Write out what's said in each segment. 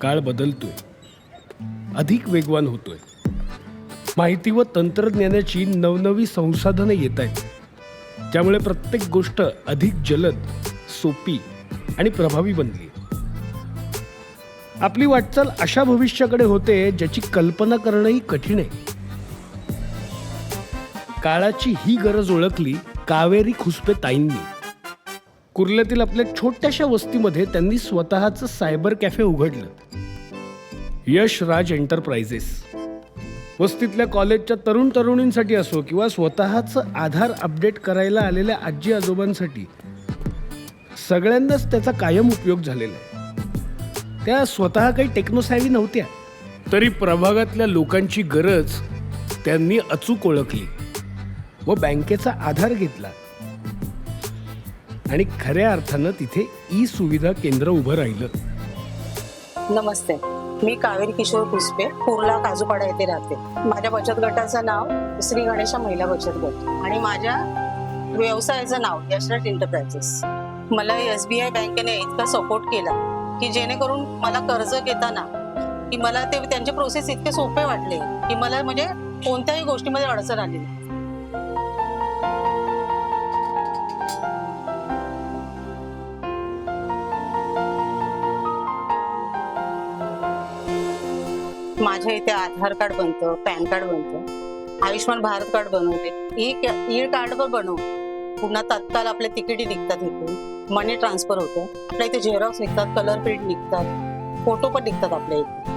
काळ बदलतोय. अधिक वेगवान होतोय. माहिती व तंत्रज्ञानाची नवनवी संसाधनं येत आहेत. त्यामुळे प्रत्येक गोष्ट अधिक जलद सोपी आणि प्रभावी बनली. आपली वाटचाल अशा भविष्याकडे होते ज्याची कल्पना करणंही कठीण आहे. काळाची ही गरज ओळखली कावेरी खुसपे ताईंनी. कुर्ल्यातील आपल्या छोट्याशा वस्तीमध्ये त्यांनी स्वतःचं सायबर कॅफे उघडलं. यश राज एंटरप्राइजेस. वस्तीतल्या कॉलेजच्या तरुण तरुणींसाठी असो किंवा स्वतःचं आधार अपडेट करायला आलेल्या आजी आजोबांसाठी सगळ्यांनाच त्याचा कायम उपयोग झालेला आहे. त्या स्वतः काही टेक्नोसॅव्ही नव्हत्या तरी प्रभागातल्या लोकांची गरज त्यांनी अचूक ओळखली व बँकेचा आधार घेतला. आणि खऱ्या अर्थानं तिथे ई सुविधा केंद्र उभं राहिलं. नमस्ते. मी कावेरी किशोर कुसपे कुर्ला काजूपाडा येथे राहते. माझ्या बचत गटाचं नाव श्री गणेशा महिला बचत गट आणि माझ्या व्यवसायाचं नाव यशराज एंटरप्राइजेस मला एस बी आय बँकेने इतका सपोर्ट केला की जेणेकरून मला कर्ज घेताना की मला ते त्यांचे प्रोसेस इतके सोपे वाटले की मला म्हणजे कोणत्याही गोष्टीमध्ये अडचण आली माझ्या इथे आधार कार्ड बनतं पॅन कार्ड बनतं आयुष्यमान भारत कार्ड बनवते ई ई कार्ड पण बनव पुन्हा तत्काल आपले तिकिटी निघतात इथे मनी ट्रान्सफर होतं. आपल्या इथे झेरॉक्स निघतात कलर प्रिंट निघतात फोटो पण निघतात आपल्या इथे.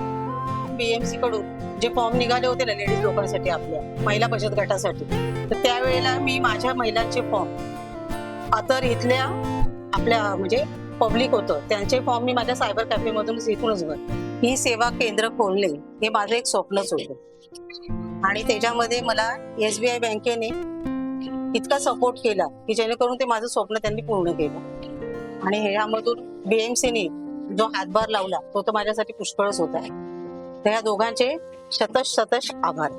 बीएमसी कडून जे फॉर्म निघाले होते ना लेडीज लोकांसाठी आपल्या महिला बचत गटासाठी तर त्यावेळेला मी माझ्या महिलांचे फॉर्म आता इथल्या आपल्या म्हणजे पब्लिक होतं. त्यांचे फॉर्म मी माझ्या सायबर कॅफे मधूनच इथूनच भर ही सेवा केंद्र खोलणे हे माझं एक स्वप्नच होतं. आणि त्याच्यामध्ये मला एस बी आय बँकेने इतका सपोर्ट केला की जेणेकरून ते माझं स्वप्न त्यांनी पूर्ण केलं. आणि ह्यामधून बीएमसीने जो हातभार लावला तो तर माझ्यासाठी पुष्कळच होता. तर ह्या दोघांचे शतश शतश आभार.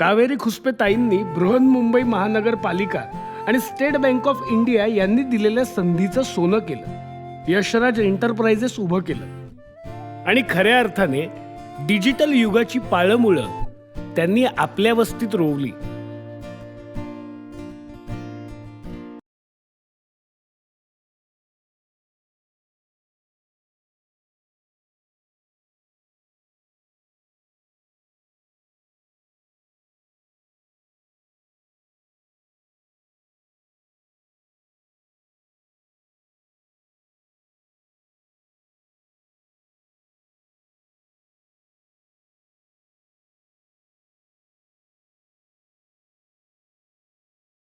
कावेरी खुसपे ताईंनी बृहन्मुंबई महानगरपालिका आणि स्टेट बँक ऑफ इंडिया यांनी दिलेल्या संधीचं सोनं केलं. यशराज एंटरप्राइजेस उभं केलं. आणि खऱ्या अर्थाने डिजिटल युगाची पाळंमुळं त्यांनी आपल्या वस्तीत रोवली.